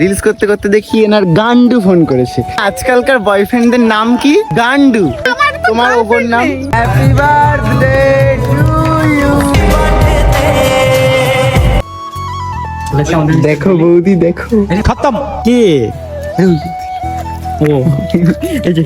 Reels করতে করতে দেখি এনার গান্ডু ফোন করেছে। আজকালকার বয়ফ্রেন্ডদের নাম কি? গান্ডু। তোমার ওপর নাম? হ্যাপি বার্থডে দেখো বৌদি দেখো। খতম। কে? ও। এই যে।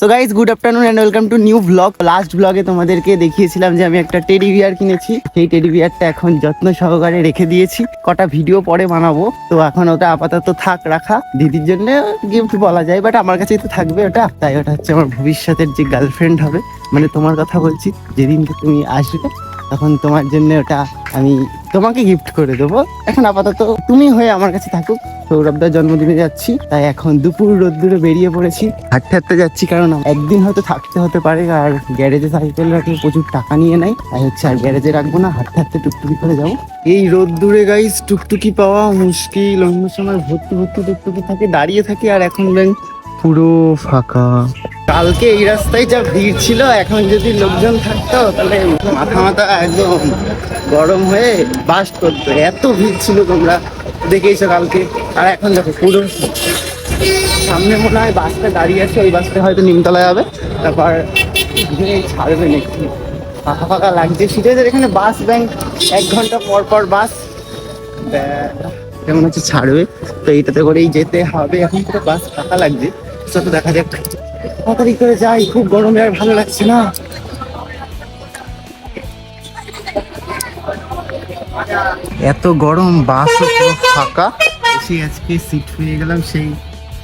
So guys good afternoon and welcome to new blog last ব্লগে তোমাদেরকে দেখিয়েছিলাম যে আমি একটা টেডি বিয়ার কিনেছি। সেই টেডি বিয়ারটা এখন যত্ন সহকারে রেখে দিয়েছি। কটা ভিডিও পরে বানাবো। তো এখন ওটা আপাতত থাক, রাখা। দিদির জন্য গিফট বলা যায় বাট আমার কাছেই তো থাকবে ওটা। তাই ওটা হচ্ছে আমার ভবিষ্যতের যে গার্লফ্রেন্ড হবে। মানে তোমার কথা বলছি, যেদিনকে তুমি আসবে, তখন তোমার জন্য ওটা আমি তোমাকে গিফট করে দেবো। এখন আপাতত তুমি হয়ে আমার কাছে থাকুক সৌরভদার জন্মদিনে যাচ্ছি, তাই এখন দুপুর রোদ্দুরে বেরিয়ে পড়েছি। হাঁটতে হাঁটতে যাচ্ছি, কারণ একদিন হয়তো থাকতে হতে পারে, আর গ্যারেজে সাইকেল রাখলে প্রচুর টাকা নিয়ে নেয়। তাই হচ্ছে আর গ্যারেজে রাখব না, হাঁটতে হাঁটতে টুকটুকি করে যাব। এই রোদ্দুরে গাইস টুকটুকি পাওয়া মুশকিল। অন্য সময় ভর্তি ভর্তি টুকটুকি থাকে, দাঁড়িয়ে থাকে, আর এখন ব্যাংক পুরো ফাঁকা। কালকে এই রাস্তায় যা ভিড় ছিল, এখন যদি লোকজন থাকতো, তাহলে মাথা মাথা একদম গরম হয়ে বাস করতো। এত ভিড় ছিল তোমরা দেখেইছো কালকে। আর এখন দেখো, পুরো সামনে মনে হয় বাসটা দাঁড়িয়ে আছে, ওই বাসটা হয়তো নিমতলা যাবে তারপর ছাড়বে নাকি? ফাঁকা ফাঁকা লাগছে। সিটেদের এখানে বাস ব্যাংক এক ঘণ্টা পর পর বাস। কেমন হচ্ছে ছাড়বে? তো এইটাতে করেই যেতে হবে। এখন পুরো বাস ফাঁকা লাগছে। চল দেখা যাক। তাড়াতাড়ি করে যাই খুব গরমে আর ভালো লাগছে না। এত গরম বাস ফাঁকা। এসে আজকে সিট পেয়ে গেলাম সেই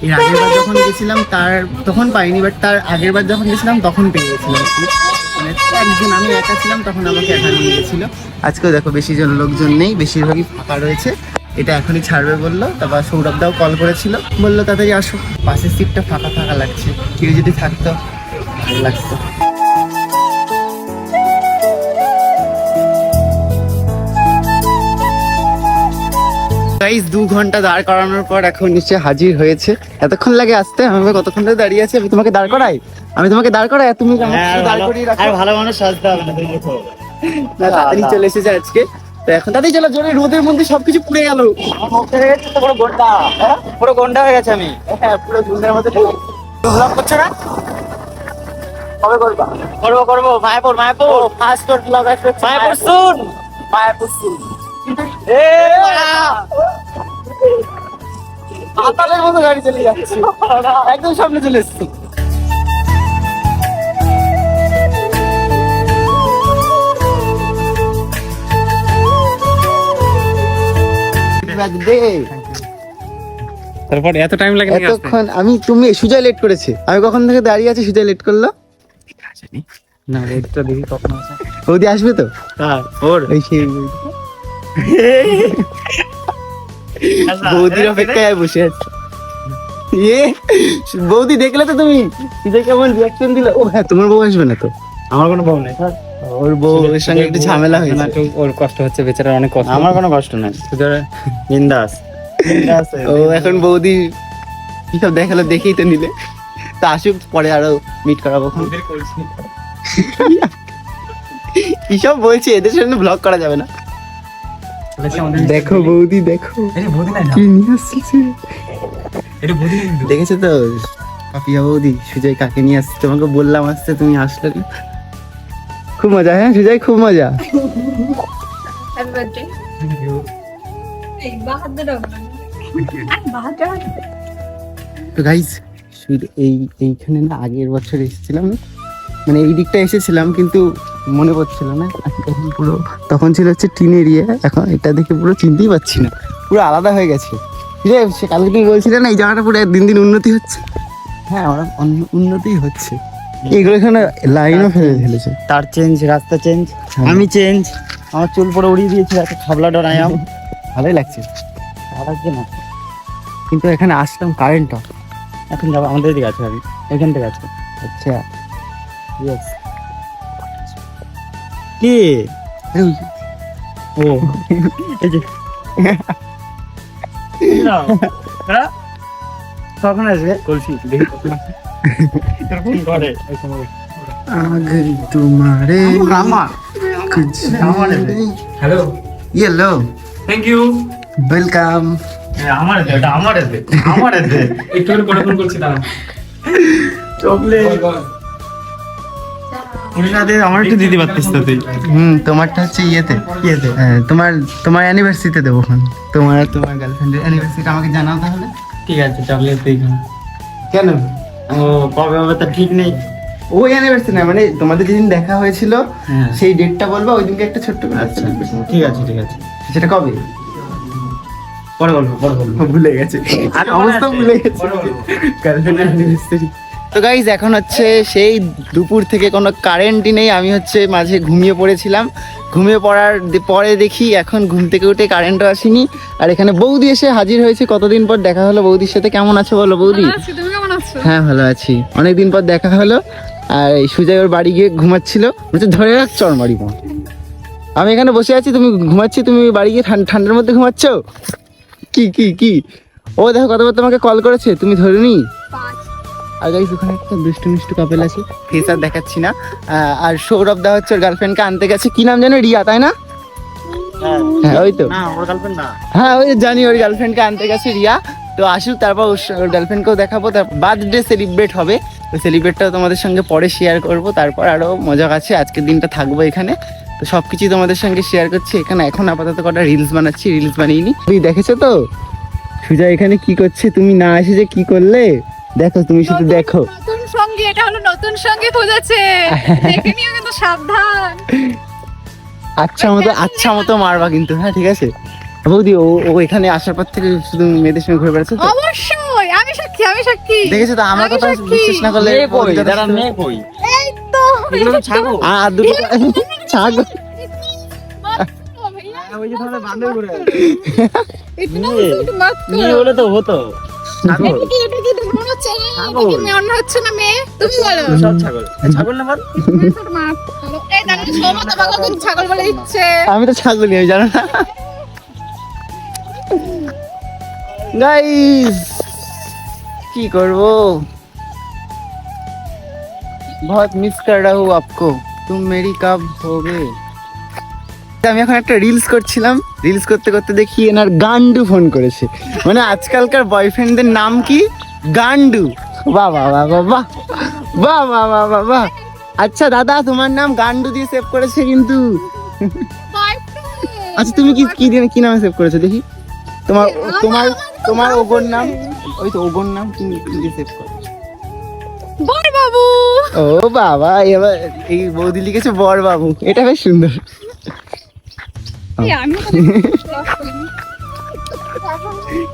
এর আগের বার যখন গেছিলাম তার তখন পাইনি বাট তার আগের বার যখন গেছিলাম তখন পেয়ে গেছিলাম seat। মানে একদিন আমি একা ছিলাম তখন আমাকে একা নিয়ে গেছিল। আজকেও দেখো বেশি জন লোকজন নেই বেশিরভাগই ফাঁকা রয়েছে। এটা এখনই ছাড়বে বলল তারপর সৌরভ দাও কল করেছিল। বলল তাড়াতাড়ি আসো। পাশের সিটটা ফাঁকা ফাঁকা লাগছে। কেউ যদি থাকতো ভালো লাগতো। দু ঘণ্টা দাঁড় করানোর পর এখন নিচে হাজির হয়েছে। এতক্ষণ লাগে আসতে আমি কতক্ষণ ধরে দাঁড়িয়ে আছি? আমি তোমাকে দাঁড় করাই? আমি তোমাকে দাঁড় করাই? তুমি হ্যাঁ, দাঁড় করিয়ে রাখো? ভালো মানুষ সাজতে হবে না, তাড়াতাড়ি চলে এসেছে আজকে। তো এখন তাড়াতাড়ি চলো জোরে রোদের মধ্যে সবকিছু পুড়ে গেল। পুরো গন্ডা পুরো গন্ডা হয়ে গেছে আমি। হ্যাঁ পুরো ঝুলনের মধ্যে ব্লগ করছ না? কবে করবা? করব করব। মায়াপুর মায়াপুর। ফার্স্ট তোর ব্লগ আসবে মায়াপুর শুন মায়াপুর শুন এ পাতালের মতো গাড়ি চলে যাচ্ছে। একদম সামনে চলে এসছে। দে তারপর এত টাইম লাগে এতক্ষণ আমি তুমি সুজয় লেট করেছে। আমি কখন থেকে দাঁড়িয়ে আছি সুজয় লেট করল? না রেটটা দেখি কখন আছে বৌদি আসবে তো? হ্যাঁ ওর। ওই সেই বৌদির অপেক্ষায় বসে আছে। এ বৌদি দেখলে তো তুমি? সুজয় কেমন রিয়াকশন দিল? ও হ্যাঁ তোমার বউ আসবে না তো? আমার কোনো বউ নেই। ওর বউ ওর সঙ্গে একটু ঝামেলা না, হয়েছে। ওর কষ্ট হচ্ছে বেচারা অনেক কষ্ট। আমার কোনো কষ্ট নাই। বিন্দাস। ও এখন বৌদি কি সব দেখাল দেখেই তো নিলে। তা আসুক পরে আরও মিট করাবো। কি সব বলছে? এদের সামনে ব্লগ করা যাবে না। দেখো বৌদি দেখো। কি নিয়ে আসছে? দেখেছ তো? পাপিয়া বৌদি সুজয় কাকে নিয়ে আসছে? তোমাকে বললাম আসতে তুমি আসলে না। খুব মজা হ্যাঁ সুজাই খুব মজা। তো গাইজ এই এইখানে না আগের বছর এসেছিলাম মানে এই দিকটা এসেছিলাম কিন্তু মনে পড়ছিল না। তখন পুরো তখন ছিল হচ্ছে টিন এরিয়া এখন এটা দেখে পুরো চিনতেই পারছি না। পুরো আলাদা হয়ে গেছে। যে সে কালকে তুমি বলছিলে না এই জায়গাটা পুরো দিন দিন উন্নতি হচ্ছে? হ্যাঁ ওরা উন্নতি হচ্ছে। এগুলো এখানে লাইনও ফেলে ফেলেছে। তার চেঞ্জ রাস্তা চেঞ্জ হ্যাঁ। আমি চেঞ্জ আমার চুল পরে উড়িয়ে দিয়েছি এত খাবলা ডরায়াম ভালোই লাগছে। ভালো লাগছে না? কিন্তু এখানে আসলাম কারেন্ট অফ এখন যাব আমাদের দিকে আছে আমি এখান থেকে আছে আচ্ছা। ইয়েস কি? ও। এই যে। হ্যাঁ? কখন আসবে? কলসি দেখি আগে তোমারে আমার হ্যালো। থ্যাংক ইউ ওয়েলকাম আমার আমার আমার একটু করে ফোন করছি চকলেট আমার তো তুই। হুম তোমারটা হচ্ছে ইয়েতে। ইয়েতে। তোমার তোমার অ্যানিভার্সারিতে দেবো তোমার তোমার গার্লফ্রেন্ডের অ্যানিভার্সারিটা আমাকে জানাও তাহলে। ঠিক আছে চকলেট দেখ কেন? কবে হবে তা ঠিক নেই। ওই অ্যানিভার্সারি না মানে তোমাদের যেদিন দেখা হয়েছিল হ্যাঁ। সেই ডেটটা বলব ওই দিনকে একটা ছোট্ট করে আচ্ছা ঠিক আছে ঠিক আছে। সেটা কবে? পরে বলব পরে বলব। ভুলে গেছে। আর অবস্থা ভুলে গেছে। গার্লফ্রেন্ডের অ্যানিভার্সারি তো গাইজ এখন হচ্ছে সেই দুপুর থেকে কোনো কারেন্টই নেই আমি হচ্ছে মাঝে ঘুমিয়ে পড়েছিলাম। ঘুমিয়ে পড়ার পরে দেখি এখন ঘুম থেকে উঠে কারেন্টও আসেনি। আর এখানে বৌদি এসে হাজির হয়েছে কতদিন পর দেখা হলো বৌদির সাথে? কেমন আছো বলো বৌদি? আছি? হ্যাঁ ভালো আছি। অনেকদিন পর দেখা হলো আর এই সুজয় ওর বাড়ি গিয়ে ঘুমাচ্ছিল। বলছে ধরে রাখ চর মারি মা আমি এখানে বসে আছি তুমি ঘুমাচ্ছি তুমি বাড়ি গিয়ে ঠান্ডার মধ্যে ঘুমাচ্ছ? কি কি কি? ও দেখো কতবার তোমাকে কল করেছে তুমি ধরুনি? পাঁচ। আর গাইস ওখানে একটা দুষ্টু মিষ্টু কাপেল আছে ফেস আর দেখাচ্ছি না। আর সৌরভ দা হচ্ছে ওর গার্লফ্রেন্ডকে আনতে গেছে। কি নাম জানো রিয়া তাই না? হ্যাঁ। ওই তো। না ওর গার্লফ্রেন্ড না। হ্যাঁ ওই জানি ওর গার্লফ্রেন্ডকে আনতে গেছে রিয়া। তো আসুক তারপর ওর গার্লফ্রেন্ডকেও দেখাবো তার বার্থডে সেলিব্রেট হবে। ওই সেলিব্রেটটাও তোমাদের সঙ্গে পরে শেয়ার করব তারপর আরও মজা আছে আজকের দিনটা থাকব এখানে। তো সব কিছুই তোমাদের সঙ্গে শেয়ার করছি এখানে। এখন আপাতত কটা রিলস বানাচ্ছি রিলস বানিয়ে নি। তুমি দেখেছ তো? সুজা এখানে কি করছে তুমি না এসে যে কি করলে? দেখো তুমি শুধু দেখো। নতুন সঙ্গী এটা হলো নতুন সঙ্গী খুঁজেছে। দেখে নিও কিন্তু সাবধান। আচ্ছা মতো আচ্ছা মতো মারবা কিন্তু হ্যাঁ ঠিক আছে? বৌদি ও ওইখানে আসার পর থেকে শুধু মেয়েদের সঙ্গে ঘুরে বেড়াচ্ছে তো? অবশ্যই আমি সাক্ষী আমি সাক্ষী। দেখেছ তো আমার কথা বিশ্বাস না করলে যারা মেয়ে কই? এই তো। আর দুটো তো হতো। আমি তো ছাগল জানো না? গাইস কি করব? বহুত মিস কর রহা হুঁ আপকো। তুম মেরি কাব হবে। আমি এখন একটা রিলস করছিলাম। রিলস করতে করতে দেখি এনার গান্ডু ফোন করেছে। মানে আজকালকার বয়ফ্রেন্ডদের নাম কি? গান্ডু। বাহ বাহ বাহ বাহ বাহ। বাহ বাহ বাহ বাহ বাহ। আচ্ছা দাদা তোমার নাম গান্ডু দিয়ে সেভ করেছে কিন্তু। আচ্ছা তুমি কি কি দিয়ে কি নামে সেভ করেছ? দেখি। তোমার তোমার তোমার ওগোর নাম? ওই তো ওগোর নাম কি দিয়ে সেভ করো। বড় বাবু! ও বাবা এবার এই বৌদি লিখেছে বর বাবু। এটা বেশ সুন্দর।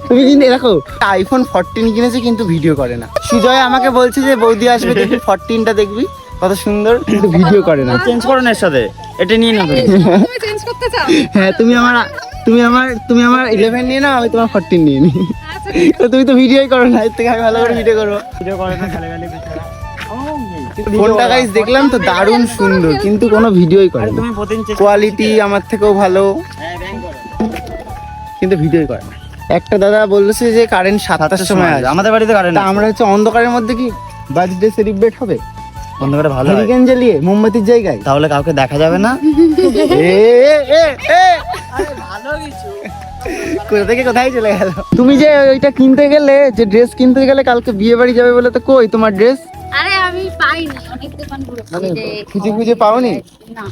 তুমি কিন্তু দেখো আইফোন ফোরটিন কিনেছে কিন্তু ভিডিও করে না। সুজয় আমাকে বলছে যে বৌদি আসবে দেখবি ফোরটিনটা দেখবি। কত সুন্দর কিন্তু ভিডিও করে না। চেঞ্জ করো না এর সাথে। এটা নিয়ে নাও। তুমি। তুমি চেঞ্জ করতে চাও? হ্যাঁ তুমি আমার তুমি আমার তুমি আমার ইলেভেন নিয়ে নাও আমি তোমার ফোরটিন নিয়ে নিই। আচ্ছা। তো তুমি তো ভিডিওই করো না এর থেকে আমি ভালো করে ভিডিও করব। ভিডিও করে না খালি খালি ফোনটা গাইস দেখলাম তো দারুণ সুন্দর কিন্তু কোনো ভিডিওই করে না। কোয়ালিটি আমার থেকেও ভালো। হ্যাঁ কিন্তু ভিডিওই করে না। একটা দাদা বলেছে যে কারেন্ট সাতটার সময় আসবে আমাদের বাড়িতে কারেন্ট আমরা হচ্ছে অন্ধকারের মধ্যে কি বার্থডে সেলিব্রেট হবে? বন্ধ করে ভালো হ্যারিকেন জ্বালিয়ে মোমবাতির জায়গায়। তাহলে কাউকে দেখা যাবে না? এ, এ, এ, এ। কোথা থেকে কোথায় চলে গেল? তুমি যে ওইটা কিনতে গেলে যে ড্রেস কিনতে গেলে কালকে বিয়ে বাড়ি যাবে বলে তো কই তোমার ড্রেস আরে আমি পাইনি অনেক দোকান ঘুরে মানে খুঁজে খুঁজে পাওনি? না।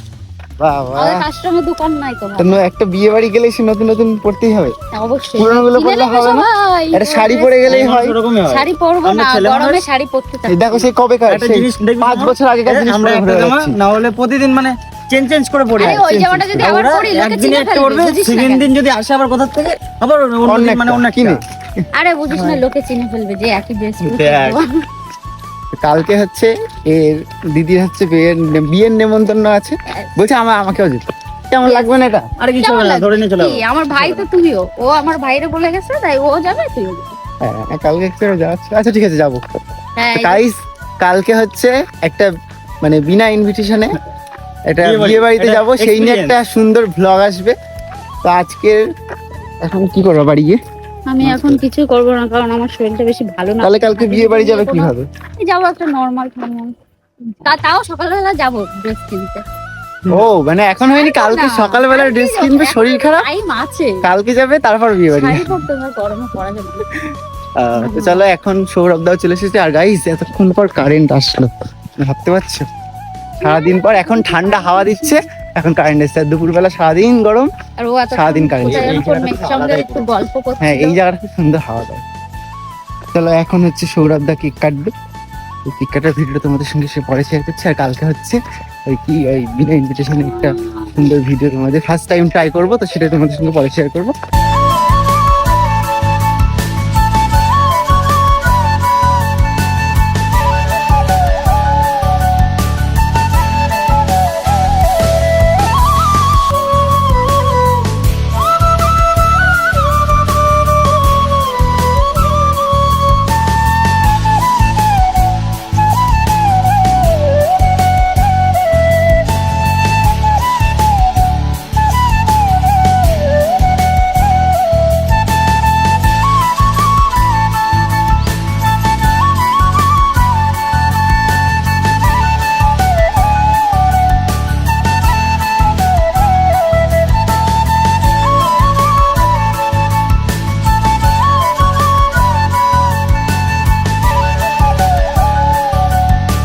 বাবা। কাস্টমার দোকান নাই তো তো একটা বিয়ে বাড়ি গেলে সে নতুন নতুন পড়তেই হবে। অবশ্যই। হবে না? শাড়ি পরে গেলেই হয়। শাড়ি পরবো না গরমে শাড়ি পরতে এই দেখো সেই কবে কার পাঁচ বছর আগেকার জিনিস আমরা একটা জামা না হলে প্রতিদিন মানে চেঞ্জ চেঞ্জ করে পড়ি ওই জামাটা যদি আবার পরি লোকে চিনে একটা ফেলবে পড়বে বুঝিস না সেকেন্ড দিন যদি আসে আবার কোথা থেকে আবার অন্য অন্য মানে অন্য কিনে। আরে বুঝিস না লোকে চিনে ফেলবে যে একই ড্রেস। কালকে হচ্ছে এর দিদির হচ্ছে বিয়ের বিয়ের নেমন্তন্ন আছে। বলছে আমার আমাকেও যেতে। কেমন লাগবে না এটা? আরে কিছু হবে না ধরে নিয়ে চলে যাব। আমার ভাই তো তুইও ও আমার ভাইরে বলে গেছে তাই ও যাবে তুইও হ্যাঁ কালকে একটু যাচ্ছে। আচ্ছা ঠিক আছে যাব। হ্যাঁ গাইস কালকে হচ্ছে একটা মানে বিনা ইনভিটেশনে একটা বিয়ে বাড়িতে যাব। সেই নিয়ে একটা সুন্দর ব্লগ আসবে। তো আজকের এখন কি করব বাড়ি গিয়ে? আমি এখন কিছু করব না কারণ আমার শরীরটা বেশি ভালো না। তাহলে কালকে বিয়ে বাড়ি যাবে কীভাবে? যাব একটা নর্মাল তা তাও সকালবেলা যাব ড্রেস কিনতে। ও মানে এখন হয়নি কালকে সকালবেলা ড্রেস কিনবে শরীর খারাপ? টাইম আছে। কালকে যাবে তারপর বিয়ে বাড়ি। শাড়ি পরতে গরমে পরা যাবে তো চলো এখন সৌরভ দাও চলে এসেছে। আর গাইস এতক্ষণ পর কারেন্ট আসলো। ভাবতে পারছ? সারাদিন পর এখন ঠান্ডা হাওয়া দিচ্ছে। এখন কারেন্ট এসছে। দুপুরবেলা সারাদিন গরম। আর ও এত সারাদিন কারেন্ট সঙ্গে একটু গল্প করতে হ্যাঁ এই জায়গাটা খুব সুন্দর হাওয়া দেয় চলো এখন হচ্ছে সৌরভ দা কেক কাটবে কেক কাটার ভিডিও তোমাদের সঙ্গে সে পরে শেয়ার করছে। আর কালকে হচ্ছে ওই কি ওই বিনা ইনভিটেশনে একটা সুন্দর ভিডিও তোমাদের ফার্স্ট টাইম ট্রাই করব তো সেটা তোমাদের সঙ্গে পরে শেয়ার করব।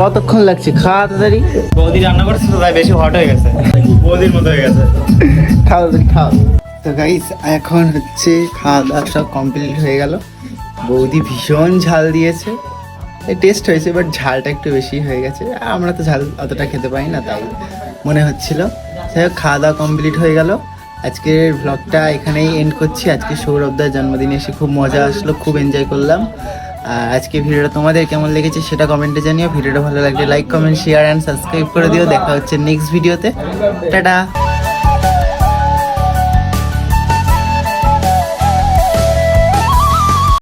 কতক্ষণ লাগছে? খাওয়া তাড়াতাড়ি। বৌদি রান্না করছে তো তাই বেশি হট হয়ে গেছে। বৌদির মতো হয়ে গেছে। খাও খাও। তো গাইস এখন হচ্ছে খাওয়া দাওয়া সব কমপ্লিট হয়ে গেল। বৌদি ভীষণ ঝাল দিয়েছে। টেস্ট হয়েছে বাট ঝালটা একটু বেশি হয়ে গেছে। আমরা তো ঝাল অতটা খেতে পারি না তাই মনে হচ্ছিল। যাই হোক খাওয়া দাওয়া কমপ্লিট হয়ে গেল। আজকের ব্লগটা এখানেই এন্ড করছি। আজকে সৌরভদার জন্মদিনে এসে খুব মজা আসলো খুব এনজয় করলাম। আজকে ভিডিওটা তোমাদের কেমন লেগেছে সেটা কমেন্টে জানিও। ভিডিওটা ভালো লাগলে like comment share and subscribe করে দিও। দেখা হচ্ছে নেক্সট ভিডিওতে টাটা।